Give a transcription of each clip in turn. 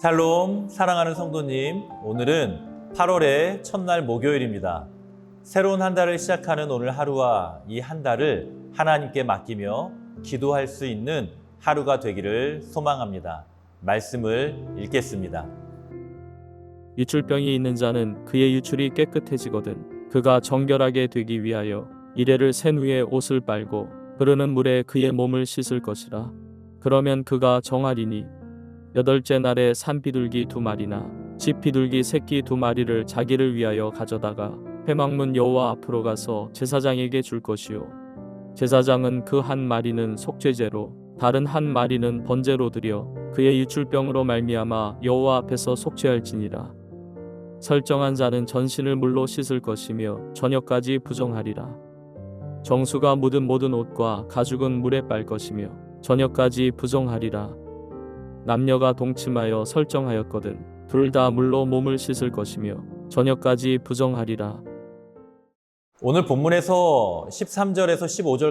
샬롬 사랑하는 성도님 오늘은 8월의 첫날 목요일입니다. 새로운 한 달을 시작하는 오늘 하루와 이 한 달을 하나님께 맡기며 기도할 수 있는 하루가 되기를 소망합니다. 말씀을 읽겠습니다. 유출병이 있는 자는 그의 유출이 깨끗해지거든 그가 정결하게 되기 위하여 이래를 센 후에 옷을 빨고 흐르는 물에 그의 몸을 씻을 것이라 그러면 그가 정하리니 여덟째 날에 산비둘기 두 마리나 집비둘기 새끼 두 마리를 자기를 위하여 가져다가 회막문 여호와 앞으로 가서 제사장에게 줄 것이요. 제사장은 그 한 마리는 속죄제로 다른 한 마리는 번제로 드려 그의 유출병으로 말미암아 여호와 앞에서 속죄할지니라. 설정한 자는 전신을 물로 씻을 것이며 저녁까지 부정하리라. 정수가 묻은 모든 옷과 가죽은 물에 빨 것이며 저녁까지 부정하리라 남녀가 동침하여 설정하였거든 둘 다 물로 몸을 씻을 것이며 저녁까지 부정하리라 오늘 본문에서 13절에서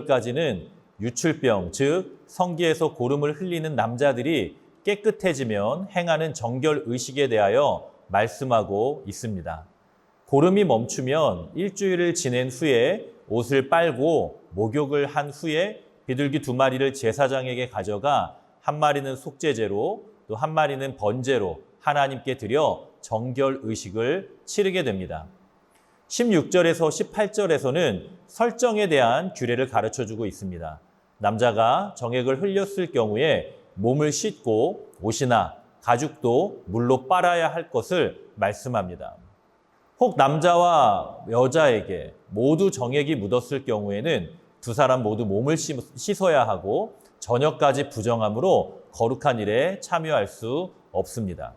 15절까지는 유출병, 즉 성기에서 고름을 흘리는 남자들이 깨끗해지면 행하는 정결 의식에 대하여 말씀하고 있습니다. 고름이 멈추면 일주일을 지낸 후에 옷을 빨고 목욕을 한 후에 비둘기 두 마리를 제사장에게 가져가 한 마리는 속죄제로 또 한 마리는 번제로 하나님께 드려 정결 의식을 치르게 됩니다. 16절에서 18절에서는 설정에 대한 규례를 가르쳐 주고 있습니다. 남자가 정액을 흘렸을 경우에 몸을 씻고 옷이나 가죽도 물로 빨아야 할 것을 말씀합니다. 혹 남자와 여자에게 모두 정액이 묻었을 경우에는 두 사람 모두 몸을 씻- 씻어야 하고 저녁까지 부정함으로 거룩한 일에 참여할 수 없습니다.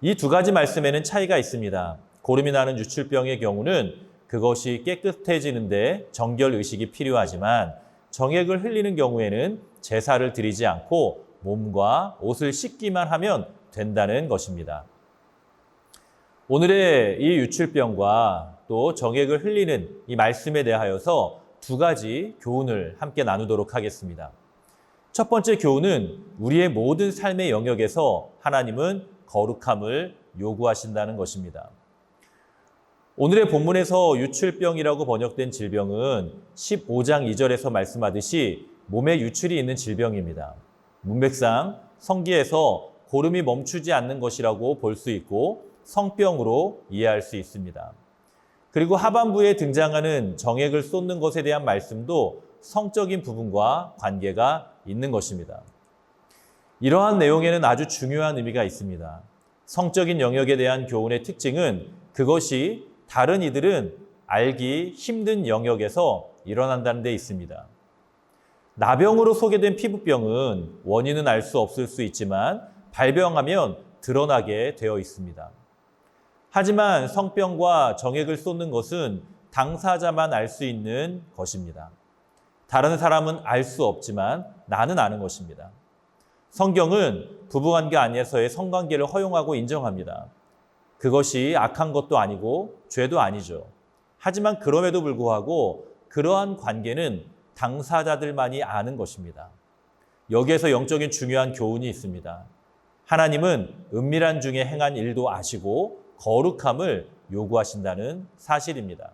이 두 가지 말씀에는 차이가 있습니다. 고름이 나는 유출병의 경우는 그것이 깨끗해지는데 정결 의식이 필요하지만 정액을 흘리는 경우에는 제사를 드리지 않고 몸과 옷을 씻기만 하면 된다는 것입니다. 오늘의 이 유출병과 또 정액을 흘리는 이 말씀에 대하여서 두 가지 교훈을 함께 나누도록 하겠습니다. 첫 번째 교훈은 우리의 모든 삶의 영역에서 하나님은 거룩함을 요구하신다는 것입니다. 오늘의 본문에서 유출병이라고 번역된 질병은 15장 2절에서 말씀하듯이 몸에 유출이 있는 질병입니다. 문맥상 성기에서 고름이 멈추지 않는 것이라고 볼 수 있고 성병으로 이해할 수 있습니다. 그리고 하반부에 등장하는 정액을 쏟는 것에 대한 말씀도 성적인 부분과 관계가 있는 것입니다. 이러한 내용에는 아주 중요한 의미가 있습니다. 성적인 영역에 대한 교훈의 특징은 그것이 다른 이들은 알기 힘든 영역에서 일어난다는 데 있습니다. 나병으로 소개된 피부병은 원인은 알 수 없을 수 있지만 발병하면 드러나게 되어 있습니다. 하지만 성병과 정액을 쏟는 것은 당사자만 알 수 있는 것입니다. 다른 사람은 알 수 없지만 나는 아는 것입니다. 성경은 부부관계 안에서의 성관계를 허용하고 인정합니다. 그것이 악한 것도 아니고 죄도 아니죠. 하지만 그럼에도 불구하고 그러한 관계는 당사자들만이 아는 것입니다. 여기에서 영적인 중요한 교훈이 있습니다. 하나님은 은밀한 중에 행한 일도 아시고 거룩함을 요구하신다는 사실입니다.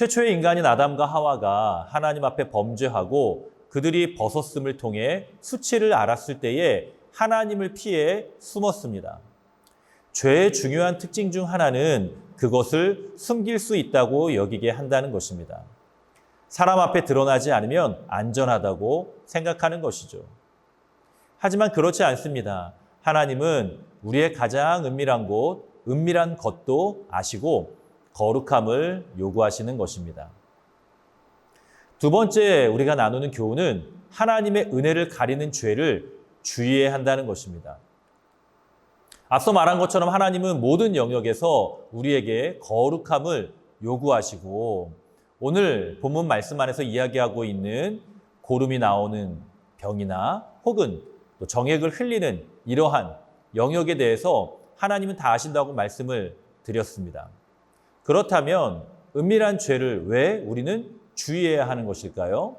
최초의 인간인 아담과 하와가 하나님 앞에 범죄하고 그들이 벗었음을 통해 수치를 알았을 때에 하나님을 피해 숨었습니다. 죄의 중요한 특징 중 하나는 그것을 숨길 수 있다고 여기게 한다는 것입니다. 사람 앞에 드러나지 않으면 안전하다고 생각하는 것이죠. 하지만 그렇지 않습니다. 하나님은 우리의 가장 은밀한 곳, 은밀한 것도 아시고 거룩함을 요구하시는 것입니다. 두 번째 우리가 나누는 교훈은 하나님의 은혜를 가리는 죄를 주의해야 한다는 것입니다. 앞서 말한 것처럼 하나님은 모든 영역에서 우리에게 거룩함을 요구하시고 오늘 본문 말씀 안에서 이야기하고 있는 고름이 나오는 병이나 혹은 또 정액을 흘리는 이러한 영역에 대해서 하나님은 다 아신다고 말씀을 드렸습니다. 그렇다면 은밀한 죄를 왜 우리는 주의해야 하는 것일까요?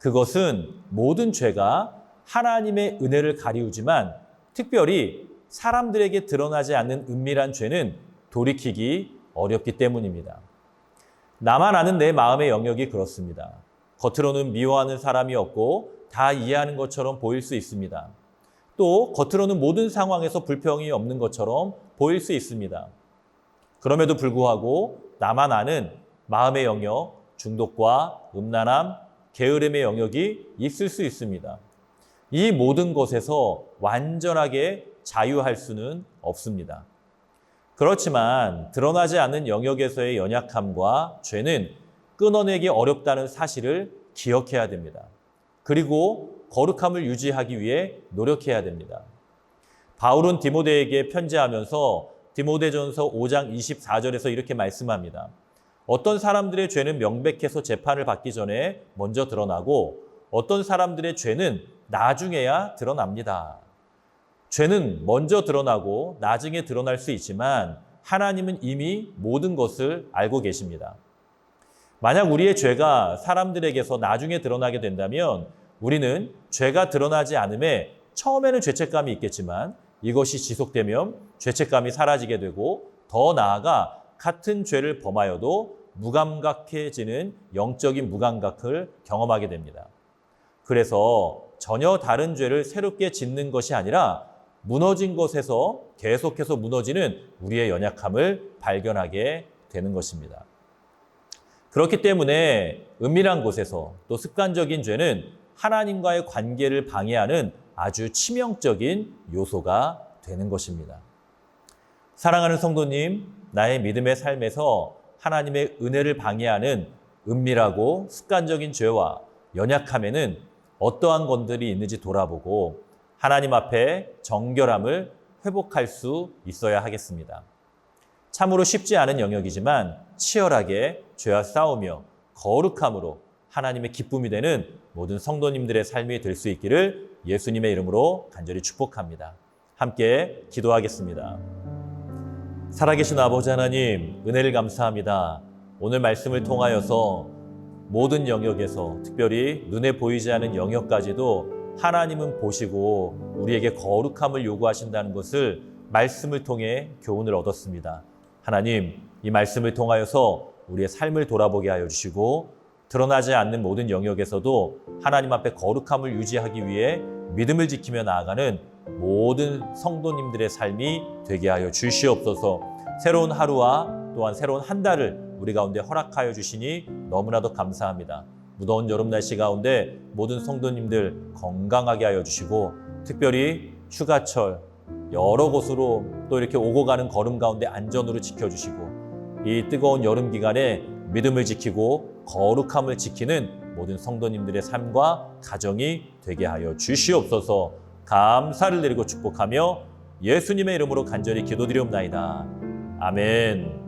그것은 모든 죄가 하나님의 은혜를 가리우지만 특별히 사람들에게 드러나지 않는 은밀한 죄는 돌이키기 어렵기 때문입니다. 나만 아는 내 마음의 영역이 그렇습니다. 겉으로는 미워하는 사람이 없고 다 이해하는 것처럼 보일 수 있습니다. 또 겉으로는 모든 상황에서 불평이 없는 것처럼 보일 수 있습니다. 그럼에도 불구하고 나만 아는 마음의 영역, 중독과 음란함, 게으름의 영역이 있을 수 있습니다. 이 모든 것에서 완전하게 자유할 수는 없습니다. 그렇지만 드러나지 않는 영역에서의 연약함과 죄는 끊어내기 어렵다는 사실을 기억해야 됩니다. 그리고 거룩함을 유지하기 위해 노력해야 됩니다. 바울은 디모데에게 편지하면서 디모데전서 5장 24절에서 이렇게 말씀합니다. 어떤 사람들의 죄는 명백해서 재판을 받기 전에 먼저 드러나고 어떤 사람들의 죄는 나중에야 드러납니다. 죄는 먼저 드러나고 나중에 드러날 수 있지만 하나님은 이미 모든 것을 알고 계십니다. 만약 우리의 죄가 사람들에게서 나중에 드러나게 된다면 우리는 죄가 드러나지 않음에 처음에는 죄책감이 있겠지만 이것이 지속되면 죄책감이 사라지게 되고 더 나아가 같은 죄를 범하여도 무감각해지는 영적인 무감각을 경험하게 됩니다. 그래서 전혀 다른 죄를 새롭게 짓는 것이 아니라 무너진 것에서 계속해서 무너지는 우리의 연약함을 발견하게 되는 것입니다. 그렇기 때문에 은밀한 곳에서 또 습관적인 죄는 하나님과의 관계를 방해하는 아주 치명적인 요소가 되는 것입니다. 사랑하는 성도님, 나의 믿음의 삶에서 하나님의 은혜를 방해하는 은밀하고 습관적인 죄와 연약함에는 어떠한 것들이 있는지 돌아보고 하나님 앞에 정결함을 회복할 수 있어야 하겠습니다. 참으로 쉽지 않은 영역이지만 치열하게 죄와 싸우며 거룩함으로 하나님의 기쁨이 되는 모든 성도님들의 삶이 될 수 있기를 예수님의 이름으로 간절히 축복합니다. 함께 기도하겠습니다. 살아계신 아버지 하나님, 은혜를 감사합니다. 오늘 말씀을 통하여서 모든 영역에서 특별히 눈에 보이지 않는 영역까지도 하나님은 보시고 우리에게 거룩함을 요구하신다는 것을 말씀을 통해 교훈을 얻었습니다. 하나님, 이 말씀을 통하여서 우리의 삶을 돌아보게 하여 주시고 드러나지 않는 모든 영역에서도 하나님 앞에 거룩함을 유지하기 위해 믿음을 지키며 나아가는 모든 성도님들의 삶이 되게 하여 주시옵소서. 새로운 하루와 또한 새로운 한 달을 우리 가운데 허락하여 주시니 너무나도 감사합니다. 무더운 여름 날씨 가운데 모든 성도님들 건강하게 하여 주시고 특별히 휴가철 여러 곳으로 또 이렇게 오고 가는 걸음 가운데 안전으로 지켜주시고 이 뜨거운 여름 기간에 믿음을 지키고 거룩함을 지키는 모든 성도님들의 삶과 가정이 되게 하여 주시옵소서 감사를 드리고 축복하며 예수님의 이름으로 간절히 기도드리옵나이다. 아멘.